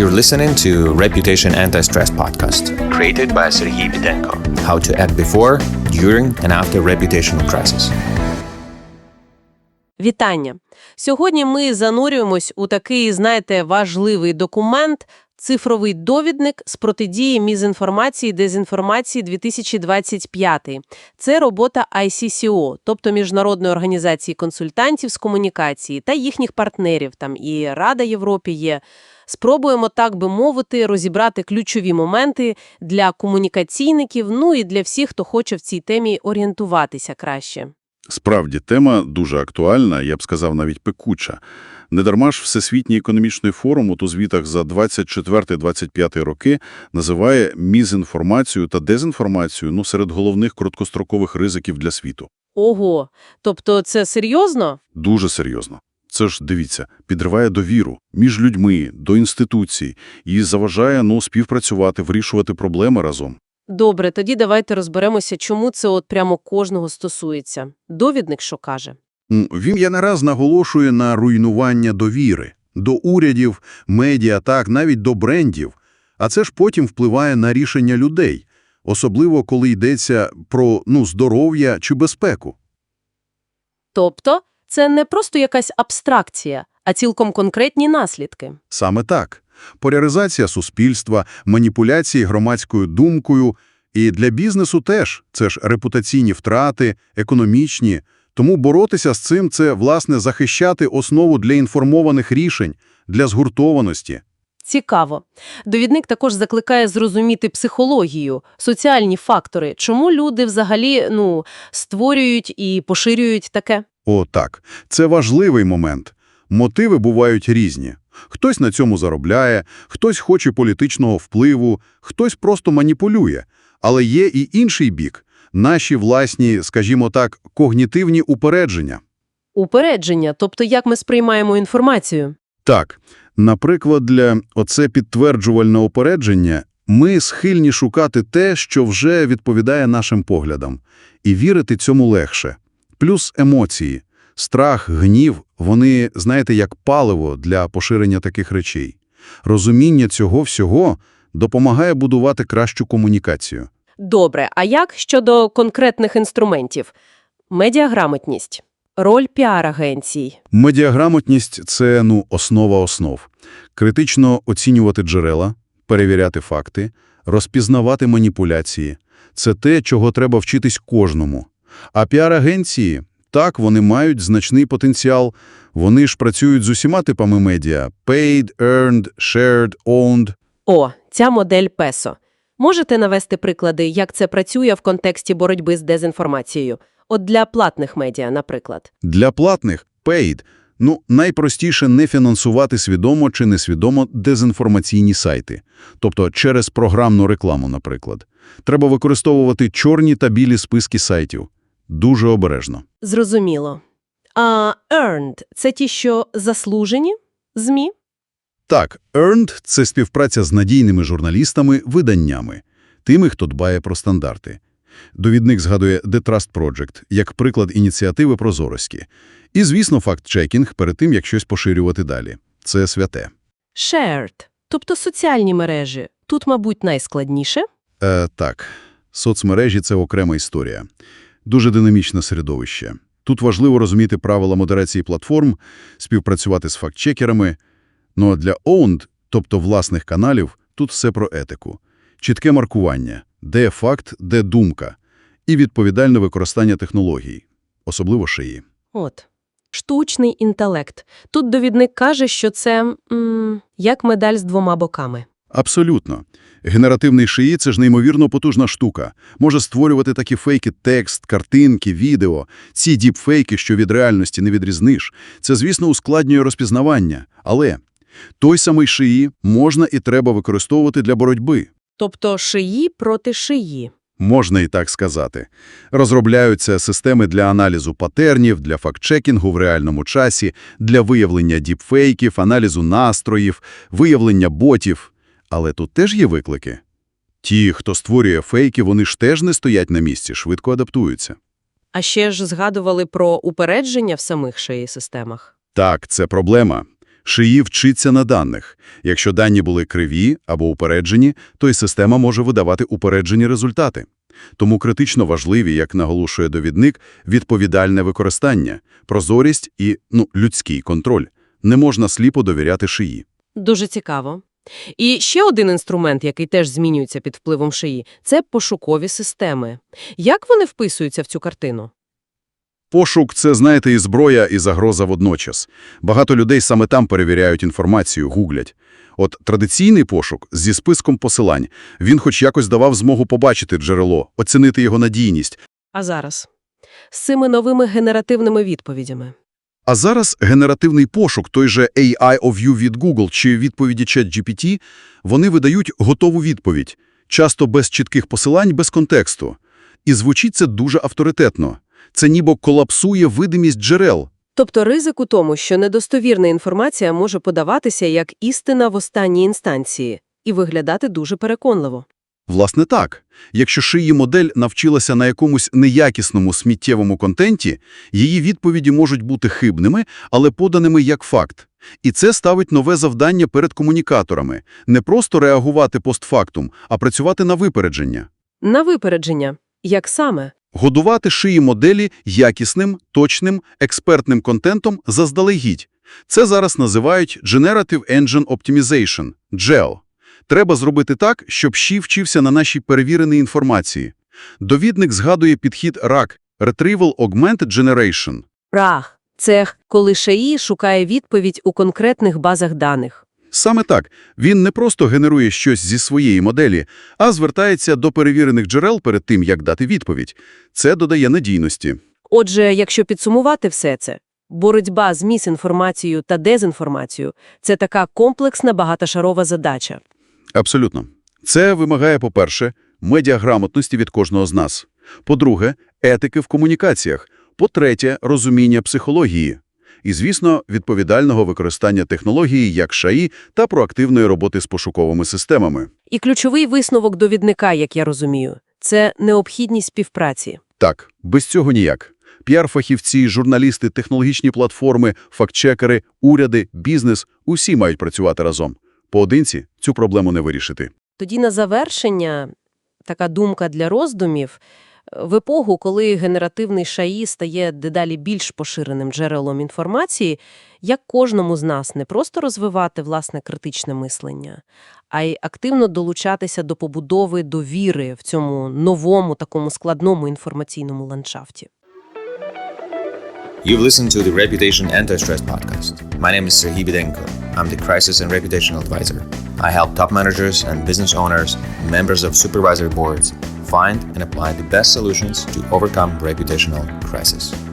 You're listening to Reputation Anti-Stress podcast, created by Sergei Bidenko. How to act before, during, and after reputational crisis. Вітання! Сьогодні ми занурюємось у такий, знаєте, важливий документ – цифровий довідник з протидії мізінформації і дезінформації 2025. Це робота ICCO, тобто Міжнародної організації консультантів з комунікації та їхніх партнерів, там і Рада Європі є. Спробуємо, так би мовити, розібрати ключові моменти для комунікаційників, ну і для всіх, хто хоче в цій темі орієнтуватися краще. Справді, тема дуже актуальна, я б сказав, навіть пекуча. Недарма ж Всесвітній економічний форум у звітах за 24-25 роки називає мізінформацію та дезінформацію ну, серед головних короткострокових ризиків для світу. Ого, тобто це серйозно? Дуже серйозно. Це ж, дивіться, підриває довіру між людьми, до інституцій і заважає ну, співпрацювати, вирішувати проблеми разом. Добре, тоді давайте розберемося, чому це от прямо кожного стосується. Довідник що каже? Він я не раз наголошує на руйнування довіри. До урядів, медіа, так, навіть до брендів. А це ж потім впливає на рішення людей, особливо коли йдеться про ну, здоров'я чи безпеку. Тобто це не просто якась абстракція, а цілком конкретні наслідки. Саме так. Поляризація суспільства, маніпуляції громадською думкою. І для бізнесу теж. Це ж репутаційні втрати, економічні. Тому боротися з цим – це, власне, захищати основу для інформованих рішень, для згуртованості. Цікаво. Довідник також закликає зрозуміти психологію, соціальні фактори, чому люди взагалі ну, створюють і поширюють таке. О, так. Це важливий момент. Мотиви бувають різні. Хтось на цьому заробляє, хтось хоче політичного впливу, хтось просто маніпулює. Але є і інший бік – наші власні, скажімо так, когнітивні упередження. Упередження, тобто як ми сприймаємо інформацію. Так, наприклад, для оце підтверджувальне упередження ми схильні шукати те, що вже відповідає нашим поглядам, і вірити цьому легше. Плюс емоції. Страх, гнів – вони, знаєте, як паливо для поширення таких речей. Розуміння цього всього допомагає будувати кращу комунікацію. Добре, а як щодо конкретних інструментів? Медіаграмотність, роль піар-агенцій. Медіаграмотність – це, ну, основа основ. Критично оцінювати джерела, перевіряти факти, розпізнавати маніпуляції – це те, чого треба вчитись кожному. А піар-агенції – так, вони мають значний потенціал. Вони ж працюють з усіма типами медіа – paid, earned, shared, owned. О, ця модель ПЕСО. Можете навести приклади, як це працює в контексті боротьби з дезінформацією? От для платних медіа, наприклад. Для платних – paid. Ну, найпростіше не фінансувати свідомо чи несвідомо дезінформаційні сайти. Тобто через програмну рекламу, наприклад. Треба використовувати чорні та білі списки сайтів. Дуже обережно. Зрозуміло. А earned – це ті, що заслужені ЗМІ? Так, earned – це співпраця з надійними журналістами, виданнями, тими, хто дбає про стандарти. Довідник згадує The Trust Project як приклад ініціативи прозорості. І, звісно, факт-чекінг перед тим, як щось поширювати далі. Це святе. Shared, тобто соціальні мережі. Тут, мабуть, найскладніше. Е, так, соцмережі – це окрема історія. Дуже динамічне середовище. Тут важливо розуміти правила модерації платформ, співпрацювати з фактчекерами. Ну а для owned, тобто власних каналів, тут все про етику. Чітке маркування, де факт, де думка, і відповідальне використання технологій, особливо шиї. От. Штучний інтелект. Тут довідник каже, що це м, як медаль з двома боками. Абсолютно. Генеративний шиї – це ж неймовірно потужна штука. Може створювати такі фейки текст, картинки, відео. Ці діпфейки, що від реальності не відрізниш. Це, звісно, ускладнює розпізнавання. Але той самий шиї можна і треба використовувати для боротьби. Тобто шиї проти шиї. Можна і так сказати. Розробляються системи для аналізу патернів, для фактчекінгу в реальному часі, для виявлення діпфейків, аналізу настроїв, виявлення ботів. Але тут теж є виклики. Ті, хто створює фейки, вони ж теж не стоять на місці, швидко адаптуються. А ще ж згадували про упередження в самих шиї системах. Так, це проблема. Шиї вчиться на даних. Якщо дані були криві або упереджені, то й система може видавати упереджені результати. Тому критично важливі, як наголошує довідник, відповідальне використання, прозорість і ну, людський контроль. Не можна сліпо довіряти шиї. Дуже цікаво. І ще один інструмент, який теж змінюється під впливом шиї – це пошукові системи. Як вони вписуються в цю картину? Пошук – це, знаєте, і зброя, і загроза водночас. Багато людей саме там перевіряють інформацію, гуглять. От традиційний пошук зі списком посилань, він хоч якось давав змогу побачити джерело, оцінити його надійність. А зараз? З цими новими генеративними відповідями. А зараз генеративний пошук, той же AI of You від Google чи відповіді ChatGPT, вони видають готову відповідь, часто без чітких посилань, без контексту. І звучить це дуже авторитетно. Це ніби колапсує видимість джерел. Тобто ризик у тому, що недостовірна інформація може подаватися як істина в останній інстанції і виглядати дуже переконливо. Власне так. Якщо шиї модель навчилася на якомусь неякісному сміттєвому контенті, її відповіді можуть бути хибними, але поданими як факт. І це ставить нове завдання перед комунікаторами – не просто реагувати постфактум, а працювати на випередження. На випередження. Як саме? Годувати шиї моделі якісним, точним, експертним контентом заздалегідь. Це зараз називають Generative Engine Optimization – GEO. Треба зробити так, щоб ШІ вчився на нашій перевіреній інформації. Довідник згадує підхід RAG – Retrieval Augmented Generation. Рах. Це коли ШАІ шукає відповідь у конкретних базах даних. Саме так, він не просто генерує щось зі своєї моделі, а звертається до перевірених джерел перед тим, як дати відповідь. Це додає надійності. Отже, якщо підсумувати все це, боротьба з місінформацією та дезінформацією – це така комплексна багатошарова задача. Абсолютно. Це вимагає, по-перше, медіаграмотності від кожного з нас. По-друге, етики в комунікаціях. По-третє, розуміння психології. І, звісно, відповідального використання технології як ШАІ та проактивної роботи з пошуковими системами. І ключовий висновок довідника, як я розумію, це необхідність співпраці. Так, без цього ніяк. Піар-фахівці, журналісти, технологічні платформи, фактчекери, уряди, бізнес – усі мають працювати разом. Поодинці цю проблему не вирішити. Тоді на завершення така думка для роздумів. В епоху, коли генеративний ШАІ стає дедалі більш поширеним джерелом інформації, як кожному з нас не просто розвивати власне критичне мислення, а й активно долучатися до побудови довіри в цьому новому такому складному інформаційному ландшафті. You've listened to the Reputation Anti-Stress podcast. My name is Serhiy Bidenko. I'm the Crisis and Reputational Advisor. I help top managers and business owners, members of supervisory boards, find and apply the best solutions to overcome reputational crisis.